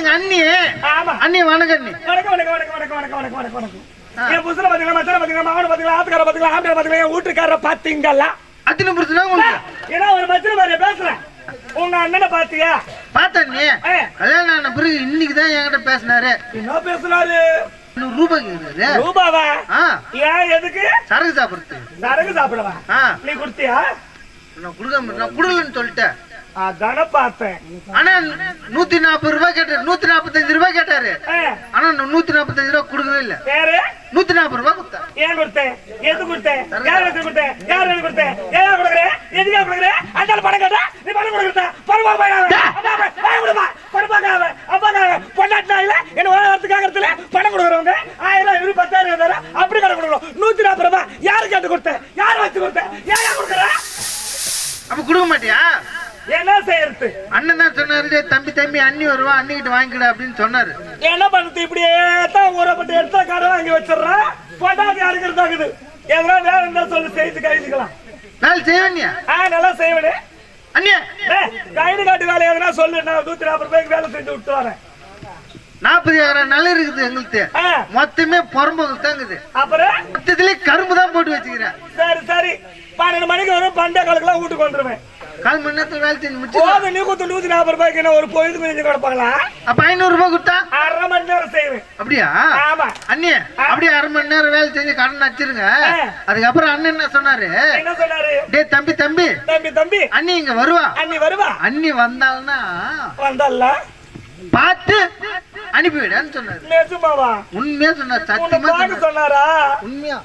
எங்க அண்ணி? ஆமா. அண்ணி வணக்கம் அண்ணி. வணக்கம் வணக்கம் வணக்கம் வணக்கம் வணக்கம் வணக்கம் வணக்கம் வணக்கம். என் புதுசுல பாத்தீங்களா மச்சான பாத்தீங்களா மாவன பாத்தீங்களா ஆத்துக்கார பாத்தீங்களா ஆத்துக்கார பாத்தீங்களா என் வீட்டுக்கார பாத்தீங்களா? அத்தனை புரிச்சுனா உங்களுக்கு ஏன்னா ஒரு மச்சன மாதிரி பேசுறேன். உங்க அண்ணனை பாத்தியா? பார்த்தேன் நீ. கல்யாணம் ஆன பிறகு இன்னைக்கு தான் என்கிட்ட பேசினாரு. என்ன ரூபாவா? ஆ. ஏன் எதுக்கு? சரக்கு சாப்பிடுறது. சரக்கு சாப்பிடவா? நீ கொடுத்தியா? நான் கொடுக்கலன்னு சொல்லிட்டேன். அதான பார்த்தேன். ஆனா நூத்தி நாற்பது ரூபாய் கேட்டாரு நூத்தி நாற்பத்தஞ்சு ரூபாய் கேட்டாரு. ஆனா நூத்தி நாற்பத்தஞ்சு ரூபாய் கொடுக்கவே இல்ல. வேறு நூத்தி நாற்பது ரூபாய் கொடுத்தேன் ஏன் கொடுத்தேன்? எது கொடுத்தேன்? யார் எடுத்து கொடுத்தேன்? யார் எடுத்து கொடுத்தேன்? ஏன் கொடுக்குறேன் எதுக்கா கொடுக்குறேன் அந்த பணம் கேட்டா? நீ பணம் கொடுக்குறா பணமா போயிடாம பணப்பாக்காம அப்பாக்காக பொண்டாட்டினால என்ன வரத்துக்காக இடத்துல பணம் கொடுக்குறவங்க ஆயிரம் இவரு பத்தாயிரம் இருந்தாலும் அப்படி கணக்கு கொடுக்கணும். நூத்தி நாற்பது ரூபாய் யாரு கேட்டு கொடுத்தேன்? யார் வச்சு கொடுத்தேன்? ஏன் கொடுக்குற? அப்ப கொடுக்க மாட்டியா? என்ன செய்யறது? அண்ணன் தான் சொன்னாரு "டேய், தம்பி தம்பி அண்ணி வருவா அண்ணிக்கிட்ட வாங்கிக்கடா அப்படின்னு சொன்னாரு. என்ன பண்ணுறது இப்படியே தான் ஊறப்பட்டு எடுத்த கடை வாங்கி வச்சிடுறேன் பொண்டாட்டி அறுக்கிறதாக்குது எதனா வேற என்ன சொல்லி செய்து கழிச்சுக்கலாம் வேலை செய்வேன்யா ஆ நல்லா செய்வேனே. அண்ணியா? கைடு காட்டு வேலை எதுனா சொல்லு நான் நூத்தி நாற்பது ரூபாய்க்கு வேலை செஞ்சு விட்டு வரேன். நாற்பது ஏக்கரம் நிலம் இருக்குது எங்களுக்கு மொத்தமே புறம்போக்கு தாங்குது அப்புறம்? மொத்தத்திலே கரும்பு தான் போட்டு வச்சுக்கிறேன். சரி சரி. பன்னெண்டு மணிக்கு வரும் பண்டை காலுக்குலாம் வீட்டுக்கு வந்துருவேன். கால் மணி நேரத்துல வேலை செஞ்சு முடிச்சு போதும் நீ கொடுத்து நூத்தி நாற்பது ரூபாய்க்கு என்ன ஒரு பொழுது கொஞ்சம் கிடப்பாங்களா? அப்ப ஐநூறு ரூபாய் கொடுத்தா? அரை மணி நேரம் செய்வேன் அப்படியா? ஆமா. அண்ணி அப்படியே அரை மணி நேரம் வேலை செஞ்சு கடன் வச்சிருங்க ஆ. அதுக்கப்புறம் அண்ணன் என்ன சொன்னாரு? என்ன சொன்னாரு? டேய் தம்பி தம்பி. தம்பி தம்பி. அண்ணி இங்க வருவா? அண்ணி வருவா? அண்ணி வந்தாள்னா வந்தல்ல பார்த்து அனுப்பிவிடான்னு சொன்னாரு. உண்மையா சொன்னார் சத்தியமா சொன்னாரா? உண்மையா.